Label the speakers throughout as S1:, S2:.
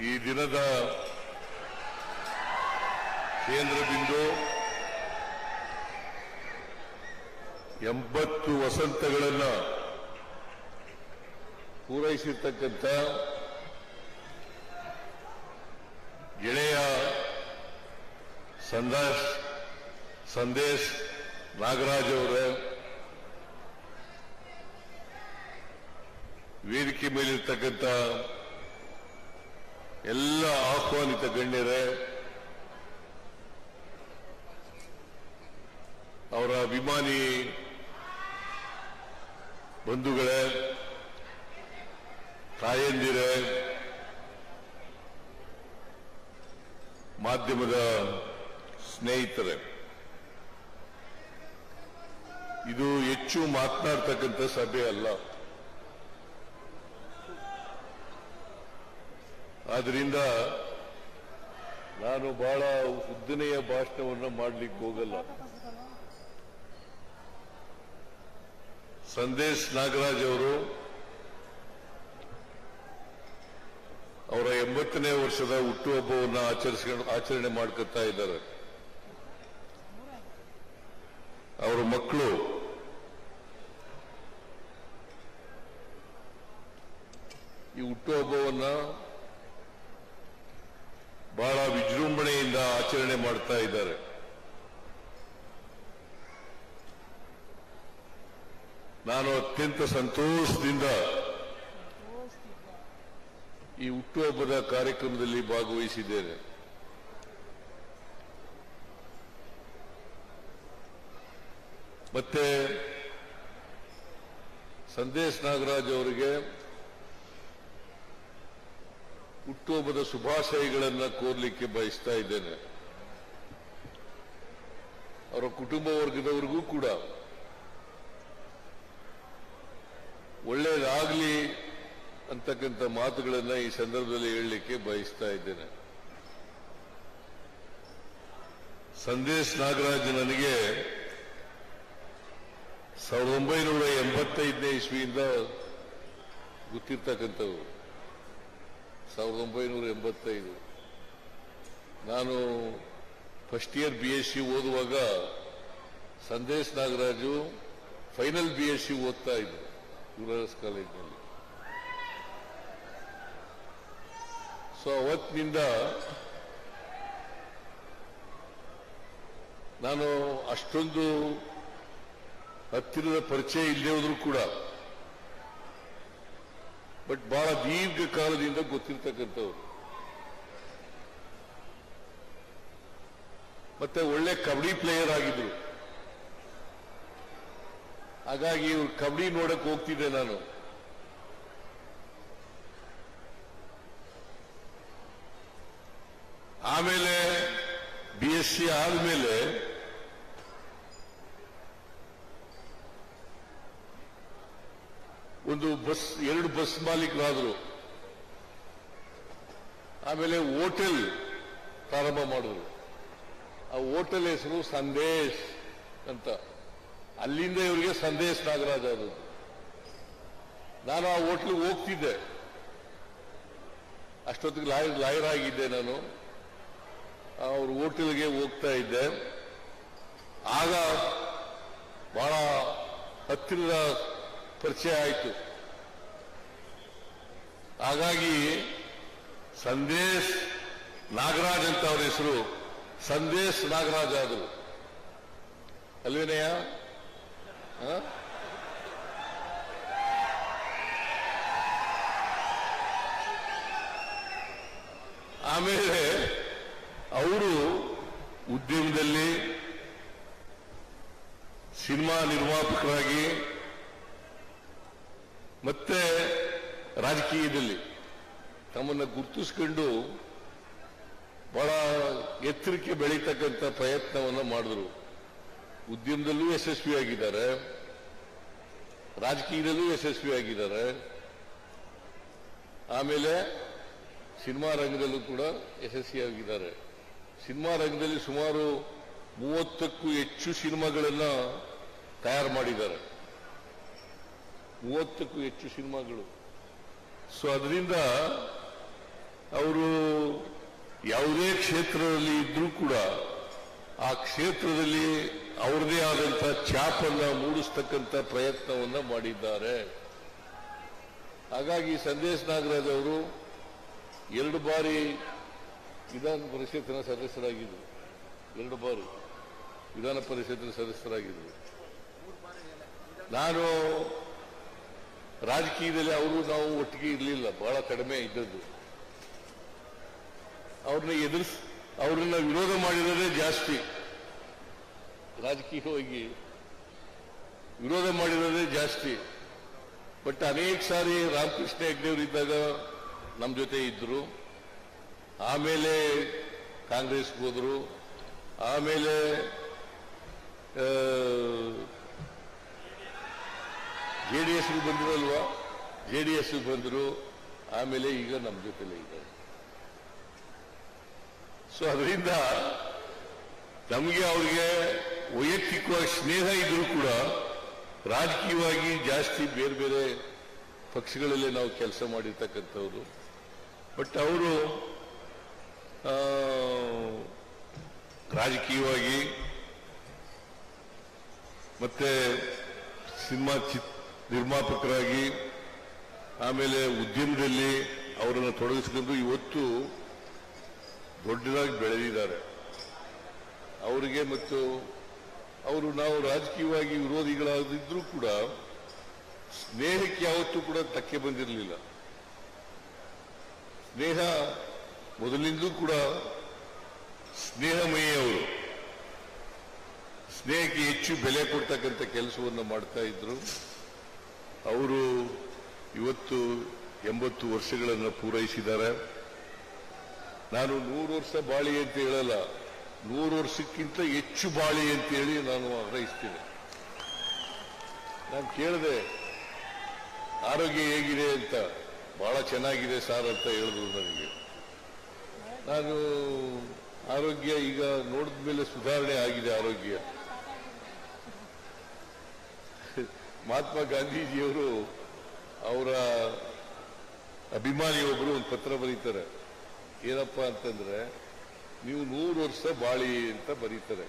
S1: ಈ ದಿನದ ಕೇಂದ್ರ ಬಿಂದು ಎಂಬತ್ತು ವಸಂತಗಳನ್ನು ಪೂರೈಸಿರ್ತಕ್ಕಂಥ ಗೆಳೆಯ ಸಂದಾಶ್ ಸಂದೇಶ್ ನಾಗರಾಜ್ ಅವರ ವೇದಿಕೆ ಮೇಲಿರ್ತಕ್ಕಂಥ ಎಲ್ಲ ಆಹ್ವಾನಿತ ಗಣ್ಯರೇ ಅವರ ಅಭಿಮಾನಿ ಬಂಧುಗಳೇ ತಾಯಂದಿರೇ ಮಾಧ್ಯಮದ ಸ್ನೇಹಿತರೆ ಇದು ಹೆಚ್ಚು ಮಾತನಾಡ್ತಕ್ಕಂಥ ಸಭೆ ಅಲ್ಲ. ಆದ್ರಿಂದ ನಾನು ಬಹಳ ಉದ್ದನೆಯ ಭಾಷಣವನ್ನು ಮಾಡಲಿಕ್ಕೆ ಹೋಗಲ್ಲ. ಸಂದೇಶ್ ನಾಗರಾಜ್ ಅವರು ಅವರ ಎಂಬತ್ತನೇ ವರ್ಷದ ಹುಟ್ಟುಹಬ್ಬವನ್ನು ಆಚರಿಸ್ಕೊಂಡು ಆಚರಣೆ ಮಾಡ್ಕೊತಾ ಇದ್ದಾರೆ. ಅವರ ಮಕ್ಕಳು ಈ ಹುಟ್ಟುಹಬ್ಬವನ್ನ ಬಹಳ ವಿಜೃಂಭಣೆಯಿಂದ ಆಚರಣೆ ಮಾಡ್ತಾ ಇದ್ದಾರೆ. ನಾನು ಅತ್ಯಂತ ಸಂತೋಷದಿಂದ ಈ ಹುಟ್ಟುಹಬ್ಬದ ಕಾರ್ಯಕ್ರಮದಲ್ಲಿ ಭಾಗವಹಿಸಿದ್ದೇನೆ. ಮತ್ತೆ ಸಂದೇಶ್ ನಾಗರಾಜ್ ಅವರಿಗೆ ಹುಟ್ಟುಹಬ್ಬದ ಶುಭಾಶಯಗಳನ್ನು ಕೋರ್ಲಿಕ್ಕೆ ಬಯಸ್ತಾ ಇದ್ದೇನೆ. ಅವರ ಕುಟುಂಬ ವರ್ಗದವರಿಗೂ ಕೂಡ. ಒಳ್ಳೇದಾಗಲಿ ಅಂತಕ್ಕಂಥ ಮಾತುಗಳನ್ನ ಈ ಸಂದರ್ಭದಲ್ಲಿ ಹೇಳಲಿಕ್ಕೆ ಬಯಸ್ತಾ ಇದ್ದೇನೆ. ಸಂದೇಶ್ ನಾಗರಾಜ್ ನನಗೆ ಸಾವಿರದ ಒಂಬೈನೂರ ಎಂಬತ್ತೈದನೇ ಇಸ್ವಿಯಿಂದ ಗೊತ್ತಿರ್ತಕ್ಕಂಥವ್ರು. ಸಾವಿರದ ಒಂಬೈನೂರ ಎಂಬತ್ತೈದು. ನಾನು first year B S C ಓದುವಾಗ Sandesh Nagaraju final B S C ಓದ್ತಾ ಇದ್ರು ಯುವರಾಜ್ ಕಾಲೇಜಿನಲ್ಲಿ. ಸೊ ಅವತ್ತಿನಿಂದ ನಾನು ಅಷ್ಟೊಂದು ಹತ್ತಿರದ ಪರಿಚಯ ಇಲ್ಲದೆ ಹೋದ್ರು ಕೂಡ ಬಟ್ ಬಹಳ ದೀರ್ಘಕಾಲದಿಂದ ಗೊತ್ತಿರ್ತಕ್ಕಂಥವ್ರು. ಮತ್ತೆ ಒಳ್ಳೆ ಕಬಡ್ಡಿ ಪ್ಲೇಯರ್ ಆಗಿದ್ರು. ಹಾಗಾಗಿ ಇವ್ರು ಕಬಡ್ಡಿ ನೋಡಕ್ ಹೋಗ್ತಿದ್ದೆ ನಾನು. ಆಮೇಲೆ ಬಿ ಎಸ್ ಸಿ ಆದ್ಮೇಲೆ ಒಂದು ಬಸ್, ಎರಡು ಬಸ್ ಮಾಲೀಕರಾದರು. ಆಮೇಲೆ ಹೋಟೆಲ್ ಪ್ರಾರಂಭ ಮಾಡಿದ್ರು. ಆ ಹೋಟೆಲ್ ಹೆಸರು ಸಂದೇಶ್ ಅಂತ. ಅಲ್ಲಿಂದ ಇವರಿಗೆ ಸಂದೇಶ್ ನಾಗರಾಜ್ ಆದದ್ದು. ನಾನು ಆ ಹೋಟ್ಲಿಗೆ ಹೋಗ್ತಿದ್ದೆ. ಅಷ್ಟೊತ್ತಿಗೆ ಲಾಯರ್ ಲಾಯರ್ ಆಗಿದ್ದೆ ನಾನು. ಅವ್ರ ಹೋಟೆಲ್ಗೆ ಹೋಗ್ತಾ ಇದ್ದೆ. ಆಗ ಬಹಳ ಹತ್ತಿರದ ಪರಿಚಯ ಆಯಿತು. ಹಾಗಾಗಿ ಸಂದೇಶ್ ನಾಗರಾಜ್ ಅಂತ ಅವರ ಹೆಸರು. ಸಂದೇಶ್ ನಾಗರಾಜ್ ಆದರು. ಅಲ್ವೇನಯ್ಯ? ಆಮೇಲೆ ಅವರು ಉದ್ಯಮದಲ್ಲಿ ಸಿನಿಮಾ ನಿರ್ಮಾಪಕರಾಗಿ ಮತ್ತೆ ರಾಜಕೀಯದಲ್ಲಿ ತಮ್ಮನ್ನು ಗುರುತಿಸ್ಕೊಂಡು ಬಹಳ ಎತ್ತರಕ್ಕೆ ಬೆಳೀತಕ್ಕಂಥ ಪ್ರಯತ್ನವನ್ನು ಮಾಡಿದ್ರು. ಉದ್ಯಮದಲ್ಲೂ ಯಶಸ್ವಿಯಾಗಿದ್ದಾರೆ. ರಾಜಕೀಯದಲ್ಲೂ ಯಶಸ್ವಿಯಾಗಿದ್ದಾರೆ. ಆಮೇಲೆ ಸಿನಿಮಾ ರಂಗದಲ್ಲೂ ಕೂಡ ಯಶಸ್ವಿಯಾಗಿದ್ದಾರೆ. ಸಿನಿಮಾ ರಂಗದಲ್ಲಿ ಸುಮಾರು ಮೂವತ್ತಕ್ಕೂ ಹೆಚ್ಚು ಸಿನಿಮಾಗಳನ್ನು ತಯಾರು ಮಾಡಿದ್ದಾರೆ. ಮೂವತ್ತಕ್ಕೂ ಹೆಚ್ಚು ಸಿನಿಮಾಗಳು. ಸೊ ಅದರಿಂದ ಅವರು ಯಾವುದೇ ಕ್ಷೇತ್ರದಲ್ಲಿ ಇದ್ರೂ ಕೂಡ ಆ ಕ್ಷೇತ್ರದಲ್ಲಿ ಅವ್ರದೇ ಆದಂತ ಚಾಪನ್ನ ಮೂಡಿಸ್ತಕ್ಕಂಥ ಪ್ರಯತ್ನವನ್ನ ಮಾಡಿದ್ದಾರೆ. ಹಾಗಾಗಿ ಸಂದೇಶ್ ನಾಗರಾಜ್ ಅವರು ಎರಡು ಬಾರಿ ವಿಧಾನ ಪರಿಷತ್ತಿನ ಸದಸ್ಯರಾಗಿದ್ದರು. ಎರಡು ಬಾರಿ ವಿಧಾನ ಪರಿಷತ್ತಿನ ಸದಸ್ಯರಾಗಿದ್ದರು. ನಾನು ರಾಜಕೀಯದಲ್ಲಿ ಅವರು ನಾವು ಒಟ್ಟಿಗೆ ಇರಲಿಲ್ಲ, ಬಹಳ ಕಡಿಮೆ ಇದ್ದದ್ದು. ಅವ್ರನ್ನ ಎದುರಿಸ್ ಅವ್ರನ್ನ ವಿರೋಧ ಮಾಡಿರೋದೇ ಜಾಸ್ತಿ. ರಾಜಕೀಯವಾಗಿ ವಿರೋಧ ಮಾಡಿರೋದೇ ಜಾಸ್ತಿ. ಬಟ್ ಅನೇಕ ಸಾರಿ ರಾಮಕೃಷ್ಣ ಹೆಗ್ಡೆಯವರು ಇದ್ದಾಗ ನಮ್ಮ ಜೊತೆ ಇದ್ರು. ಆಮೇಲೆ ಕಾಂಗ್ರೆಸ್ಗೆ ಹೋದ್ರು. ಆಮೇಲೆ ಜೆ ಡಿ ಎಸ್ಗೆ ಬಂದ್ರು ಅಲ್ವಾ ಜೆ ಡಿ ಎಸ್ಗೆ ಬಂದರು, ಆಮೇಲೆ ಈಗ ನಮ್ಮ ಜೊತೆಲೇ ಇದ್ದಾರೆ. ಸೊ ಅದರಿಂದ ನಮಗೆ ಅವ್ರಿಗೆ ವೈಯಕ್ತಿಕವಾಗಿ ಸ್ನೇಹ ಇದ್ರೂ ಕೂಡ ರಾಜಕೀಯವಾಗಿ ಜಾಸ್ತಿ ಬೇರೆ ಬೇರೆ ಪಕ್ಷಗಳಲ್ಲೇ ನಾವು ಕೆಲಸ ಮಾಡಿರ್ತಕ್ಕಂಥವ್ರು. ಬಟ್ ಅವರು ರಾಜಕೀಯವಾಗಿ ಮತ್ತೆ ಸಿನಿಮಾ ಚಿತ್ ನಿರ್ಮಾಪಕರಾಗಿ, ಆಮೇಲೆ ಉದ್ಯಮದಲ್ಲಿ ಅವರನ್ನು ತೊಡಗಿಸಿಕೊಂಡು ಇವತ್ತು ದೊಡ್ಡದಾಗಿ ಬೆಳೆದಿದ್ದಾರೆ. ಅವರಿಗೆ ಮತ್ತು ಅವರು ನಾವು ರಾಜಕೀಯವಾಗಿ ವಿರೋಧಿಗಳಾಗಿದ್ರೂ ಕೂಡ ಸ್ನೇಹಕ್ಕೆ ಯಾವತ್ತೂ ಕೂಡ ತಕ್ಕೆ ಬಂದಿರಲಿಲ್ಲ. ಸ್ನೇಹ ಮೊದಲಿಂದಲೂ ಕೂಡ ಸ್ನೇಹಮಯಿ ಅವರು. ಸ್ನೇಹಕ್ಕೆ ಹೆಚ್ಚು ಬೆಲೆ ಕೊಡ್ತಕ್ಕಂಥ ಕೆಲಸವನ್ನು ಮಾಡ್ತಾ ಇದ್ರು. ಅವರು ಇವತ್ತು ಎಂಬತ್ತು ವರ್ಷಗಳನ್ನು ಪೂರೈಸಿದ್ದಾರೆ. ನಾನು ನೂರು ವರ್ಷ ಬಾಳಿ ಅಂತ ಹೇಳಲ್ಲ, ನೂರು ವರ್ಷಕ್ಕಿಂತ ಹೆಚ್ಚು ಬಾಳಿ ಅಂತೇಳಿ ನಾನು ಆಗ್ರಹಿಸ್ತೇನೆ. ನಾನು ಕೇಳಿದೆ, ಆರೋಗ್ಯ ಹೇಗಿದೆ ಅಂತ, ಬಹಳ ಚೆನ್ನಾಗಿದೆ ಸಾರ್ ಅಂತ ಹೇಳಿದ್ರು ನನಗೆ. ನಾನು ಆರೋಗ್ಯ ಈಗ ನೋಡಿದ ಮೇಲೆ ಸುಧಾರಣೆ ಆಗಿದೆ ಆರೋಗ್ಯ. ಮಹಾತ್ಮ ಗಾಂಧೀಜಿಯವರು ಅವರ ಅಭಿಮಾನಿ ಒಬ್ಬರು ಒಂದು ಪತ್ರ ಬರೀತಾರೆ. ಏನಪ್ಪ ಅಂತಂದ್ರೆ, ನೀವು ನೂರು ವರ್ಷ ಬಾಳಿ ಅಂತ ಬರೀತಾರೆ.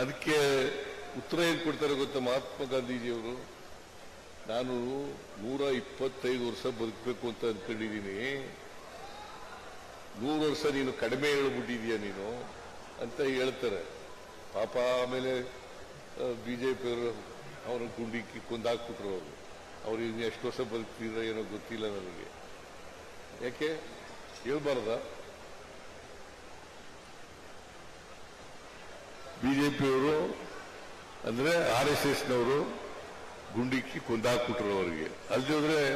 S1: ಅದಕ್ಕೆ ಉತ್ತರ ಏನ್ ಕೊಡ್ತಾರೆ ಗೊತ್ತಾ ಮಹಾತ್ಮ ಗಾಂಧೀಜಿಯವರು? ನಾನು ನೂರ ಇಪ್ಪತ್ತೈದು ವರ್ಷ ಬದುಕಬೇಕು ಅಂತ ಅಂದ್ಕೊಂಡಿದ್ದೀನಿ. ನೂರು ವರ್ಷ ನೀನು ಕಡಿಮೆ ಹೇಳ್ಬಿಟ್ಟಿದೀಯ ನೀನು ಅಂತ ಹೇಳ್ತಾರೆ. ಪಾಪ ಆಮೇಲೆ ಬಿಜೆಪಿಯವರು ಅವರ ಗುಂಡಿಕ್ಕಿ ಕೊಂದಾಕ್ಬಿಟ್ರು ಅವರು. ಅವ್ರು ಇನ್ನು ಎಷ್ಟು ವರ್ಷ ಬದುಕ್ತಿದ್ರ ಏನೋ ಗೊತ್ತಿಲ್ಲ ನನಗೆ ಯಾಕೆ? ಹೇಳ್ಬಾರ್ದ? ಬಿಜೆಪಿಯವರು ಅಂದ್ರೆ ಆರ್ ಎಸ್ ಎಸ್ನವರು ಗುಂಡಿಕ್ಕಿ ಕೊಂದಾಕ್ಬಿಟ್ರು ಅವರಿಗೆ. ಹೋದ್ರೆ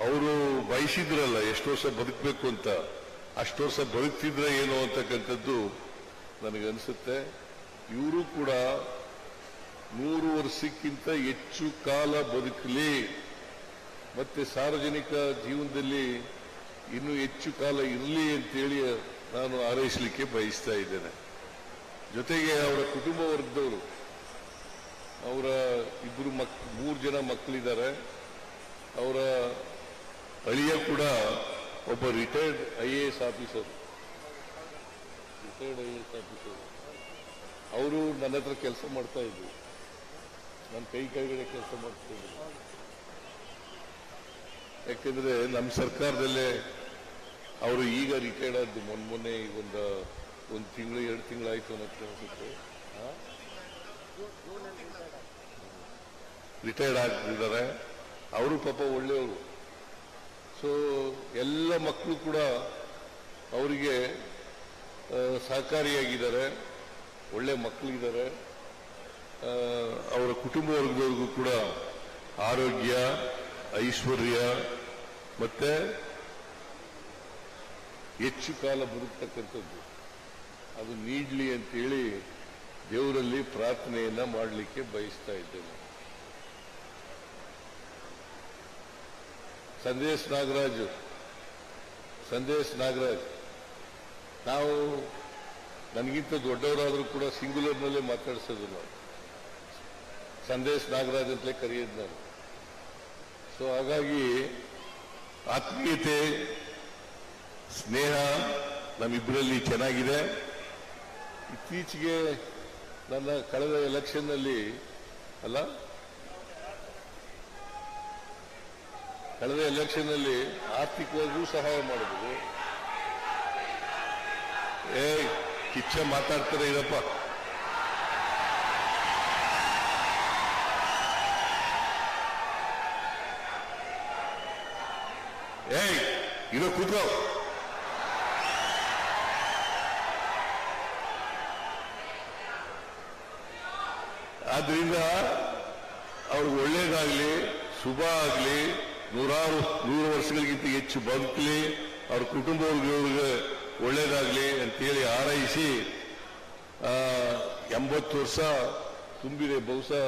S1: ಅವರು ಬಯಸಿದ್ರಲ್ಲ ಎಷ್ಟು ವರ್ಷ ಬದುಕಬೇಕು ಅಂತ. ಅಷ್ಟು ವರ್ಷ ಬದುಕ್ತಿದ್ರೆ ಏನು ಅಂತಕ್ಕಂಥದ್ದು ನನಗನ್ಸುತ್ತೆ ಇವರು ಕೂಡ ನೂರು ವರ್ಷಕ್ಕಿಂತ ಹೆಚ್ಚು ಕಾಲ ಬದುಕಲಿ. ಮತ್ತೆ ಸಾರ್ವಜನಿಕ ಜೀವನದಲ್ಲಿ ಇನ್ನೂ ಹೆಚ್ಚು ಕಾಲ ಇರಲಿ ಅಂತೇಳಿ ನಾನು ಹಾರೈಸಲಿಕ್ಕೆ ಬಯಸ್ತಾ ಇದ್ದೇನೆ. ಜೊತೆಗೆ ಅವರ ಕುಟುಂಬ ವರ್ಗದವರು, ಅವರ ಇಬ್ಬರು ಮಕ್, ಮೂರು ಜನ ಮಕ್ಕಳಿದ್ದಾರೆ. ಅವರ ಅಳಿಯ ಕೂಡ ಒಬ್ಬ retired I A S officer retired I A S officer ಅವರು ನನ್ನ ಹತ್ರ ಕೆಲಸ ಮಾಡ್ತಾ ಇದ್ರು. ನನ್ನ ಕೈ ಕೆಳಗಡೆ ಕೆಲಸ ಮಾಡ್ತೀನಿ ಯಾಕೆಂದ್ರೆ ನಮ್ಮ ಸರ್ಕಾರದಲ್ಲೇ ಅವರು ಈಗ ರಿಟೈರ್ಡ್ ಆದ್ದು ಮೊನ್ನೆ ಮೊನ್ನೆ ಈಗ ಒಂದು ಒಂದು ತಿಂಗಳು, ಎರಡು ತಿಂಗಳಾಯ್ತು ಅನ್ನೋದು ಅನಿಸುತ್ತೆ ರಿಟೈರ್ಡ್ ಆಗ್ತಿದ್ದಾರೆ ಅವರು ಪಾಪ ಒಳ್ಳೆಯವರು. ಸೊ ಎಲ್ಲ ಮಕ್ಕಳು ಕೂಡ ಅವರಿಗೆ ಸಹಕಾರಿಯಾಗಿದ್ದಾರೆ. ಒಳ್ಳೆ ಮಕ್ಕಳಿದ್ದಾರೆ ಅವರ ಕುಟುಂಬ ವರ್ಗದವ್ರಿಗೂ ಕೂಡ ಆರೋಗ್ಯ, ಐಶ್ವರ್ಯ ಮತ್ತೆ ಹೆಚ್ಚು ಕಾಲ ಬದುಕ್ತಕ್ಕಂಥದ್ದು. ಅದು ನೀಡ್ಲಿ ಅಂತೇಳಿ ದೇವರಲ್ಲಿ ಪ್ರಾರ್ಥನೆಯನ್ನ ಮಾಡಲಿಕ್ಕೆ ಬಯಸ್ತಾ ಇದ್ದೇನೆ. ಸಂದೇಶ್ ನಾಗರಾಜ್ ಸಂದೇಶ್ ನಾಗರಾಜ್, ನಾವು ನನಗಿಂತ ದೊಡ್ಡವರಾದರೂ ಕೂಡ ಸಿಂಗುಲರ್ನಲ್ಲೇ ಮಾತಾಡಿಸೋದು ನಾವು ಸಂದೇಶ್ ನಾಗರಾಜ್ ಅಂತಲೇ ಕರೆಯೋದು ನಾನು ಸೊ ಹಾಗಾಗಿ ಆತ್ಮೀಯತೆ, ಸ್ನೇಹ ನಮ್ಮಿಬ್ಬರಲ್ಲಿ ಚೆನ್ನಾಗಿದೆ. ಇತ್ತೀಚೆಗೆ ನನ್ನ ಕಳೆದ ಎಲೆಕ್ಷನ್ನಲ್ಲಿ ಅಲ್ಲ ಕಳೆದ ಎಲೆಕ್ಷನ್ನಲ್ಲಿ ಆರ್ಥಿಕವಾಗಿಯೂ ಸಹಾಯ ಮಾಡಿದ್ರು. ಏ ಕಿಚ್ಚ ಮಾತಾಡ್ತಾರೆ ಇದಪ್ಪ ಇರೋ ಕೂತ್ಕೋ ಆದ್ರಿಂದ ಅವ್ರಿಗೆ ಒಳ್ಳೇದಾಗ್ಲಿ, ಶುಭ ಆಗ್ಲಿ, ನೂರಾರು, ನೂರು ವರ್ಷಗಳಿಗಿಂತ ಹೆಚ್ಚು ಬದುಕಲಿ, ಅವ್ರ ಕುಟುಂಬವ್ರಿಗೆ ಒಳ್ಳೇದಾಗ್ಲಿ ಅಂತೇಳಿ ಹಾರೈಸಿ ಎಂಬತ್ತು ವರ್ಷ ತುಂಬಿದೆ ಬಹುಶಃ.